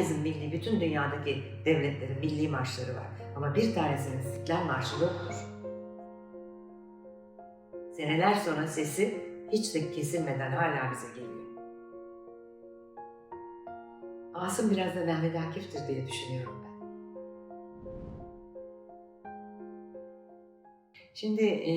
Herkesin milli, bütün dünyadaki devletlerin milli marşları var. Ama bir tanesinin İstiklal Marşı yoktur. Seneler sonra sesi hiç de kesilmeden hala bize geliyor. Asım biraz da Mehmet Akif'tir diye düşünüyorum ben. Şimdi e,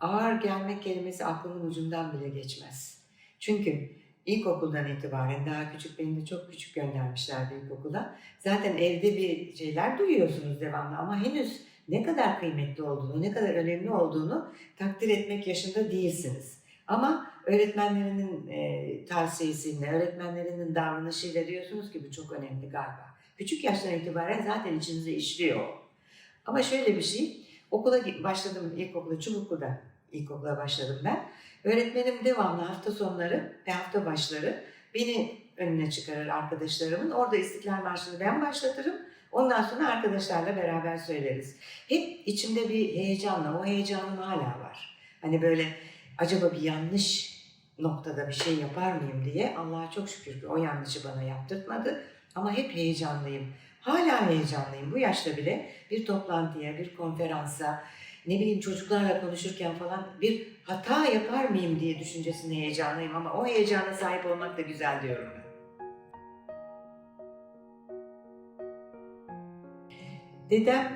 ağır gelmek kelimesi aklımın ucundan bile geçmez. Çünkü ilkokuldan itibaren daha küçük beni de çok küçük göndermişlerdi ilkokula. Zaten evde bir şeyler duyuyorsunuz devamlı ama henüz ne kadar kıymetli olduğunu, ne kadar önemli olduğunu takdir etmek yaşında değilsiniz. Ama öğretmenlerinin e, tavsiyesiyle, öğretmenlerinin davranışıyla diyorsunuz ki bu çok önemli galiba. Küçük yaştan itibaren zaten içinize işliyor. Ama şöyle bir şey, okula başladım, ilkokula, Çubuklu'da ilkokula başladım ben. Öğretmenim devamlı hafta sonları ve hafta başları beni önüne çıkarır arkadaşlarımın. Orada İstiklal Marşı'nı ben başlatırım. Ondan sonra arkadaşlarla beraber söyleriz. Hep içimde bir heyecanla, o heyecanım hala var. Hani böyle acaba bir yanlış noktada bir şey yapar mıyım diye Allah'a çok şükür ki o yanlışı bana yaptırtmadı. Ama hep heyecanlıyım. Hala heyecanlıyım. Bu yaşta bile bir toplantıya, bir konferansa, ne bileyim çocuklarla konuşurken falan bir hata yapar mıyım diye düşüncesine heyecanlıyım ama o heyecana sahip olmak da güzel diyorum ben. Dedem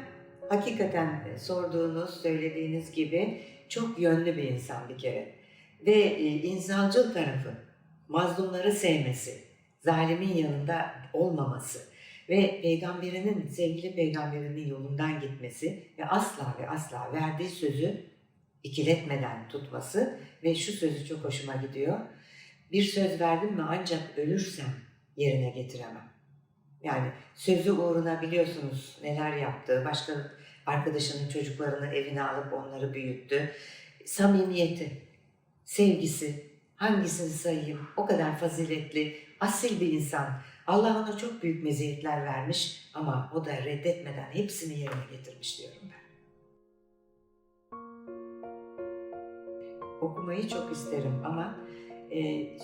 hakikaten sorduğunuz, söylediğiniz gibi çok yönlü bir insan bir kere. Ve e, insancıl tarafı, mazlumları sevmesi, zalimin yanında olmaması ve peygamberinin, sevgili peygamberinin yolundan gitmesi ve asla ve asla verdiği sözü ikiletmeden tutması ve şu sözü çok hoşuma gidiyor. Bir söz verdim mi ancak ölürsem yerine getiremem. Yani sözü uğruna biliyorsunuz neler yaptı. Başka arkadaşının çocuklarını evine alıp onları büyüttü. Samimiyeti, sevgisi, hangisini sayayım? O kadar faziletli, asil bir insan. Allah ona çok büyük meziyetler vermiş ama o da reddetmeden hepsini yerine getirmiş diyorum ben. Okumayı çok isterim ama e,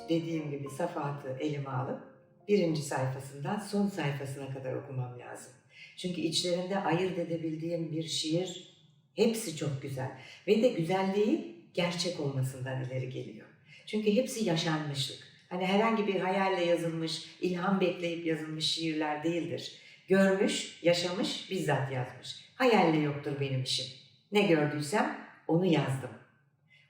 dediğim gibi safahatı elime alıp birinci sayfasından son sayfasına kadar okumam lazım. Çünkü içlerinde ayırt edebildiğim bir şiir hepsi çok güzel ve de güzelliği gerçek olmasından ileri geliyor. Çünkü hepsi yaşanmışlık. Hani herhangi bir hayalle yazılmış, ilham bekleyip yazılmış şiirler değildir. Görmüş, yaşamış, bizzat yazmış. Hayalle yoktur benim işim. Ne gördüysem onu yazdım.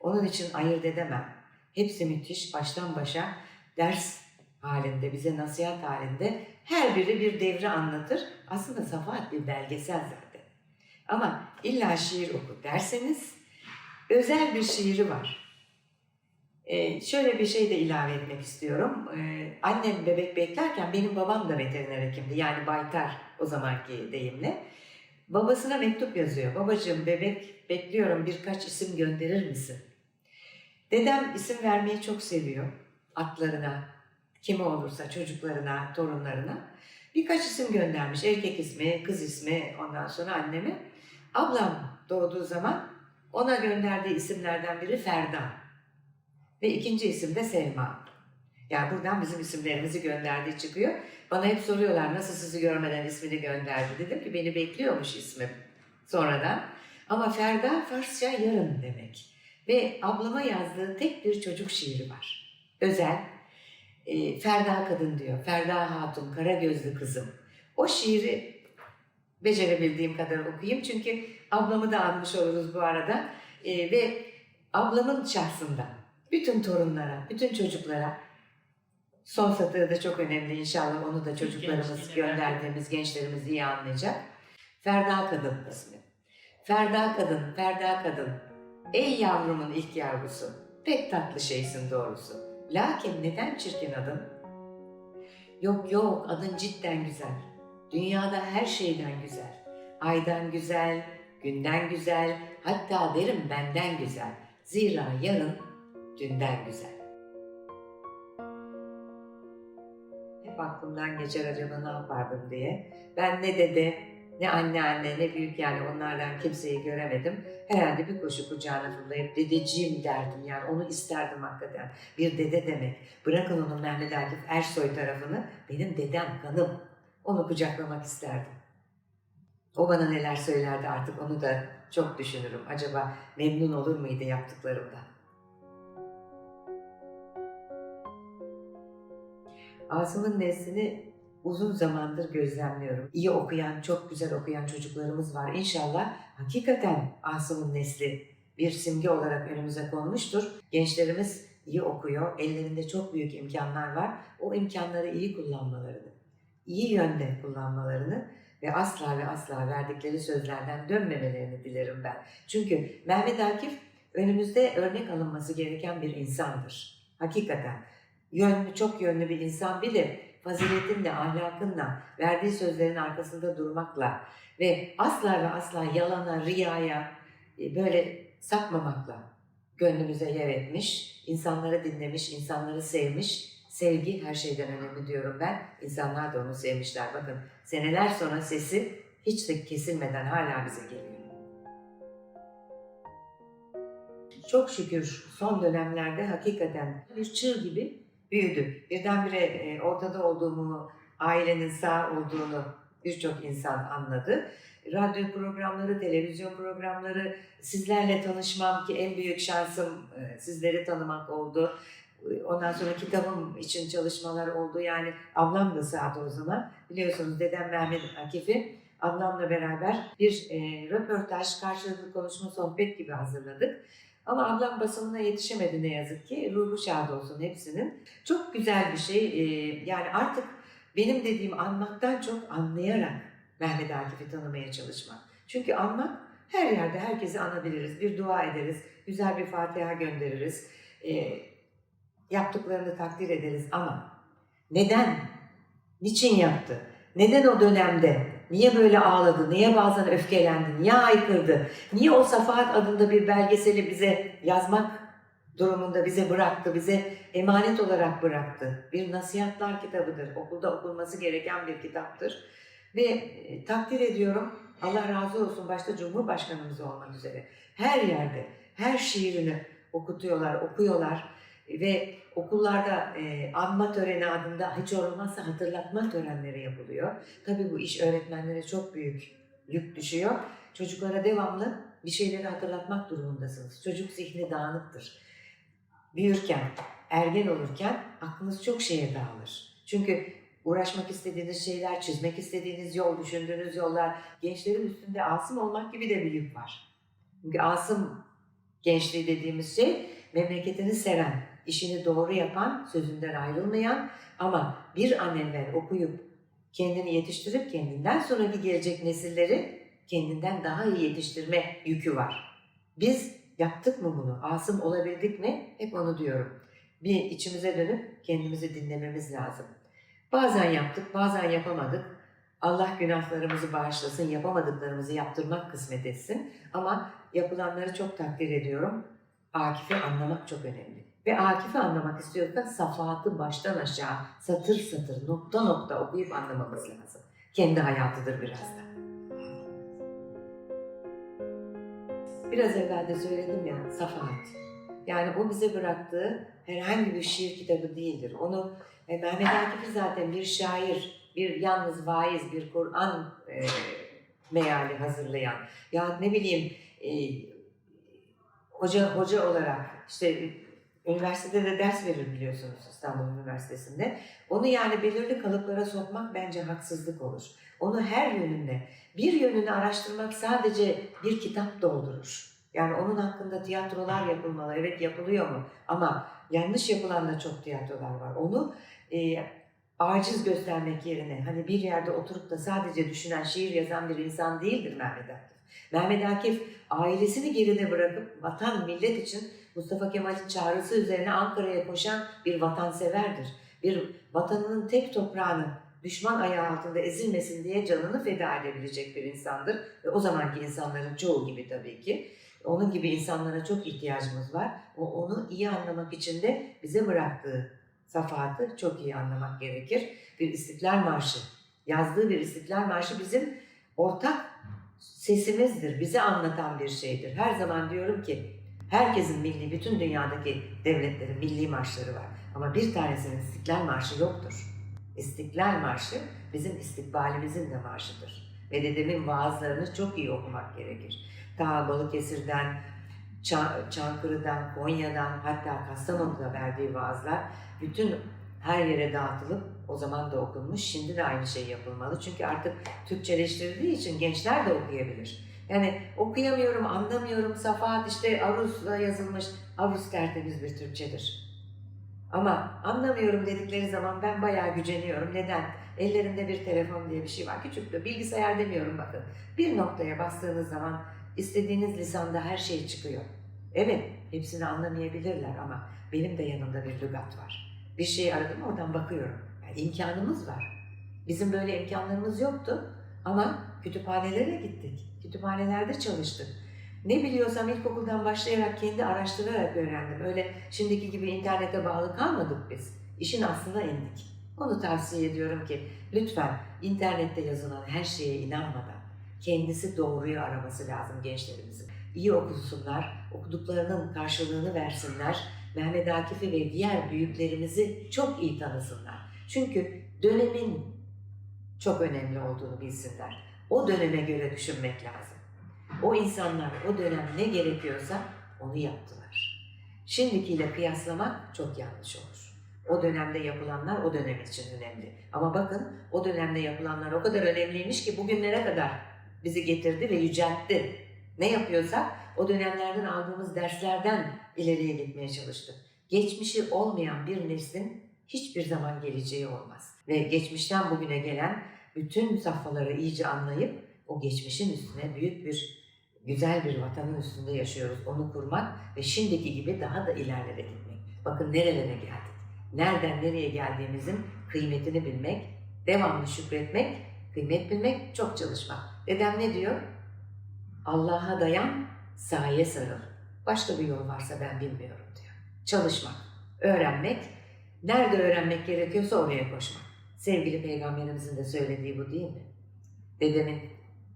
Onun için ayırt edemem. Hepsi müthiş, baştan başa ders halinde, bize nasihat halinde her biri bir devre anlatır. Aslında Safahat bir belgesel zaten. Ama illa şiir oku derseniz özel bir şiiri var. Ee, şöyle bir şey de ilave etmek istiyorum. Ee, annem bebek beklerken benim babam da veteriner hekimdi. Yani baytar o zamanki deyimle. Babasına mektup yazıyor. Babacığım bebek bekliyorum birkaç isim gönderir misin? Dedem isim vermeyi çok seviyor. Atlarına, kimi olursa çocuklarına, torunlarına. Birkaç isim göndermiş. Erkek ismi, kız ismi ondan sonra anneme. Ablam doğduğu zaman ona gönderdiği isimlerden biri Ferda. Ve ikinci isim de Selma. Yani buradan bizim isimlerimizi gönderdiği çıkıyor. Bana hep soruyorlar nasıl sizi görmeden ismini gönderdi. Dedim ki beni bekliyormuş ismim sonradan. Ama Ferda Farsça yarın demek. Ve ablama yazdığı tek bir çocuk şiiri var. Özel. E, Ferda kadın diyor. Ferda Hatun, kara gözlü kızım. O şiiri becerebildiğim kadar okuyayım. Çünkü ablamı da almış oluruz bu arada. E, ve ablamın şahsında bütün torunlara, bütün çocuklara son satırı da çok önemli inşallah onu da çocuklarımız gönderdiğimiz gençlerimiz iyi anlayacak. Ferda Kadın ismi. Ferda Kadın, Ferda Kadın. Ey yavrumun ilk yavrusu, pek tatlı şeysin doğrusu. Lakin neden çirkin adın? Yok yok adın cidden güzel. Dünyada her şeyden güzel. Aydan güzel, günden güzel, hatta derim benden güzel. Zira yarın dünden güzel. Hep aklımdan geçer acaba ne yapardım diye. Ben ne dede, Ne anneanne ne büyük yani onlardan kimseyi göremedim. Herhalde bir koşu kucağına fırlayıp dedeciğim derdim yani onu isterdim hakikaten. Bir dede demek. Bırakın onun Mehmet Akif Ersoy tarafını benim dedem kanım. Onu kucaklamak isterdim. O bana neler söylerdi artık onu da çok düşünürüm. Acaba memnun olur muydu yaptıklarımdan? Asım'ın neslini uzun zamandır gözlemliyorum. İyi okuyan, çok güzel okuyan çocuklarımız var. İnşallah hakikaten Asım'ın nesli bir simge olarak önümüze konmuştur. Gençlerimiz iyi okuyor, ellerinde çok büyük imkanlar var. O imkanları iyi kullanmalarını, iyi yönde kullanmalarını ve asla ve asla verdikleri sözlerden dönmemelerini dilerim ben. Çünkü Mehmet Akif önümüzde örnek alınması gereken bir insandır. Hakikaten yönlü, çok yönlü bir insan bir de faziletinle, ahlakınla, verdiği sözlerin arkasında durmakla ve asla ve asla yalana, riyaya e, böyle sapmamakla gönlümüze yer etmiş, insanları dinlemiş, insanları sevmiş. Sevgi her şeyden önemli diyorum ben. İnsanlar da onu sevmişler. Bakın seneler sonra sesi hiç de kesilmeden hala bize geliyor. Çok şükür son dönemlerde hakikaten bir çığ gibi büyüdü. Birdenbire e, ortada olduğumu, ailenin sağ olduğunu birçok insan anladı. Radyo programları, televizyon programları, sizlerle tanışmam ki en büyük şansım e, sizleri tanımak oldu. Ondan sonra kitabım için çalışmalar oldu. Yani ablam da sağdı o zaman. Biliyorsunuz dedem Mehmet Akif'i ablamla beraber bir e, röportaj, karşılıklı konuşma, sohbet gibi hazırladık. Ama ablam basımına yetişemedi ne yazık ki. Ruhu şad olsun hepsinin. Çok güzel bir şey. Ee, yani artık benim dediğim anmaktan çok anlayarak Mehmet Akif'i tanımaya çalışmak. Çünkü anmak her yerde herkesi anabiliriz. Bir dua ederiz, güzel bir Fatiha göndeririz. Ee, yaptıklarını takdir ederiz ama neden, niçin yaptı, neden o dönemde, niye böyle ağladı, niye bazen öfkelendi, niye haykırdı, niye o Safahat adında bir belgeseli bize yazmak durumunda bize bıraktı, bize emanet olarak bıraktı. Bir nasihatlar kitabıdır, okulda okunması gereken bir kitaptır. Ve e, takdir ediyorum, Allah razı olsun başta Cumhurbaşkanımız olmak üzere. Her yerde, her şiirini okutuyorlar, okuyorlar ve okullarda e, anma töreni adında hiç olmazsa hatırlatma törenleri yapılıyor. Tabii bu iş öğretmenlere çok büyük yük düşüyor. Çocuklara devamlı bir şeyleri hatırlatmak durumundasınız. Çocuk zihni dağınıktır. Büyürken, ergen olurken aklınız çok şeye dağılır. Çünkü uğraşmak istediğiniz şeyler, çizmek istediğiniz yol, düşündüğünüz yollar, gençlerin üstünde asım olmak gibi de bir yük var. Çünkü asım gençliği dediğimiz şey memleketini seven, işini doğru yapan, sözünden ayrılmayan ama bir an evvel okuyup kendini yetiştirip kendinden sonraki gelecek nesilleri kendinden daha iyi yetiştirme yükü var. Biz yaptık mı bunu? Asım olabildik mi? Hep onu diyorum. Bir içimize dönüp kendimizi dinlememiz lazım. Bazen yaptık, bazen yapamadık. Allah günahlarımızı bağışlasın, yapamadıklarımızı yaptırmak kısmet etsin. Ama yapılanları çok takdir ediyorum. Akif'i anlamak çok önemli. Ve Akif'i anlamak istiyorsak safahatı baştan aşağı, satır satır, nokta nokta okuyup anlamamız lazım. Kendi hayatıdır biraz da. Biraz evvel de söyledim ya, safahat. Yani o bize bıraktığı herhangi bir şiir kitabı değildir. Onu e, Mehmet Akif'i zaten bir şair, bir yalnız vaiz, bir Kur'an e, meali hazırlayan, ya ne bileyim e, hoca hoca olarak işte üniversitede de ders verir biliyorsunuz İstanbul Üniversitesi'nde. Onu yani belirli kalıplara sokmak bence haksızlık olur. Onu her yönünde, bir yönünü araştırmak sadece bir kitap doldurur. Yani onun hakkında tiyatrolar yapılmalı. Evet yapılıyor mu? Ama yanlış yapılan da çok tiyatrolar var. Onu e, aciz göstermek yerine hani bir yerde oturup da sadece düşünen, şiir yazan bir insan değildir Mehmet Akif. Mehmet Akif ailesini geride bırakıp vatan, millet için Mustafa Kemal'in çağrısı üzerine Ankara'ya koşan bir vatanseverdir. Bir vatanının tek toprağını düşman ayağı altında ezilmesin diye canını feda edebilecek bir insandır. Ve o zamanki insanların çoğu gibi tabii ki. Onun gibi insanlara çok ihtiyacımız var. O onu iyi anlamak için de bize bıraktığı safahatı çok iyi anlamak gerekir. Bir İstiklal Marşı, yazdığı bir İstiklal Marşı bizim ortak sesimizdir, bizi anlatan bir şeydir. Her zaman diyorum ki herkesin milli, bütün dünyadaki devletlerin milli marşları var. Ama bir tanesinin İstiklal Marşı yoktur. İstiklal Marşı bizim istikbalimizin de marşıdır. Ve dedemin vaazlarını çok iyi okumak gerekir. Ta Balıkesir'den, Ça- Çankırı'dan, Konya'dan hatta Kastamonu'da verdiği vaazlar bütün her yere dağıtılıp o zaman da okunmuş. Şimdi de aynı şey yapılmalı. Çünkü artık Türkçeleştirildiği için gençler de okuyabilir. Yani okuyamıyorum, anlamıyorum. Safahat işte Arus'la yazılmış. Arus tertemiz bir Türkçedir. Ama anlamıyorum dedikleri zaman ben bayağı güceniyorum. Neden? Ellerinde bir telefon diye bir şey var. Küçük de bilgisayar demiyorum bakın. Bir noktaya bastığınız zaman istediğiniz lisanda her şey çıkıyor. Evet, hepsini anlamayabilirler ama benim de yanımda bir lügat var. Bir şey aradım oradan bakıyorum. Yani imkanımız var. Bizim böyle imkanlarımız yoktu ama kütüphanelere gittik. Kütüphanelerde çalıştık. Ne biliyorsam ilkokuldan başlayarak kendi araştırarak öğrendim. Öyle şimdiki gibi internete bağlı kalmadık biz. İşin aslına indik. Onu tavsiye ediyorum ki lütfen internette yazılan her şeye inanmadan kendisi doğruyu araması lazım gençlerimizin. İyi okusunlar, okuduklarının karşılığını versinler. Mehmet Akif'i ve diğer büyüklerimizi çok iyi tanısınlar. Çünkü dönemin çok önemli olduğunu bilsinler. O döneme göre düşünmek lazım. O insanlar o dönem ne gerekiyorsa onu yaptılar. Şimdikiyle kıyaslamak çok yanlış olur. O dönemde yapılanlar o dönem için önemli. Ama bakın o dönemde yapılanlar o kadar önemliymiş ki bugünlere kadar bizi getirdi ve yüceltti. Ne yapıyorsak o dönemlerden aldığımız derslerden ileriye gitmeye çalıştık. Geçmişi olmayan bir neslin hiçbir zaman geleceği olmaz. Ve geçmişten bugüne gelen bütün safhaları iyice anlayıp o geçmişin üstüne büyük bir güzel bir vatanın üstünde yaşıyoruz. Onu kurmak ve şimdiki gibi daha da ilerlere gitmek. Bakın nerelere geldik. Nereden nereye geldiğimizin kıymetini bilmek, devamlı şükretmek, kıymet bilmek, çok çalışmak. Dedem ne diyor? Allah'a dayan, saye sarıl. Başka bir yol varsa ben bilmiyorum diyor. Çalışmak, öğrenmek, nerede öğrenmek gerekiyorsa oraya koşmak. Sevgili peygamberimizin de söylediği bu değil mi? Dedemin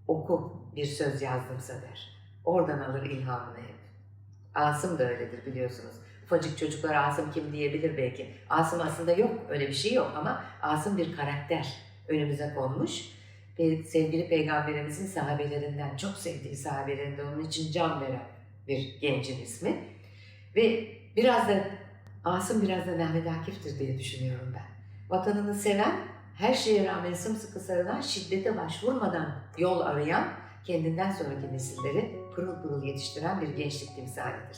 oku bir söz yazdımsa der. Oradan alır ilhamını hep. Asım da öyledir biliyorsunuz. Ufacık çocuklar Asım kim diyebilir belki. Asım aslında yok, öyle bir şey yok ama Asım bir karakter önümüze konmuş. Sevgili peygamberimizin sahabelerinden, çok sevdiği sahabelerinden onun için can veren bir gencin ismi. Ve biraz da Asım biraz da Mehmet Akif'tir diye düşünüyorum ben. Vatanını seven, her şeye rağmen sımsıkı sarılan, şiddete başvurmadan yol arayan, kendinden sonraki nesilleri pırıl pırıl yetiştiren bir gençlik timsalidir.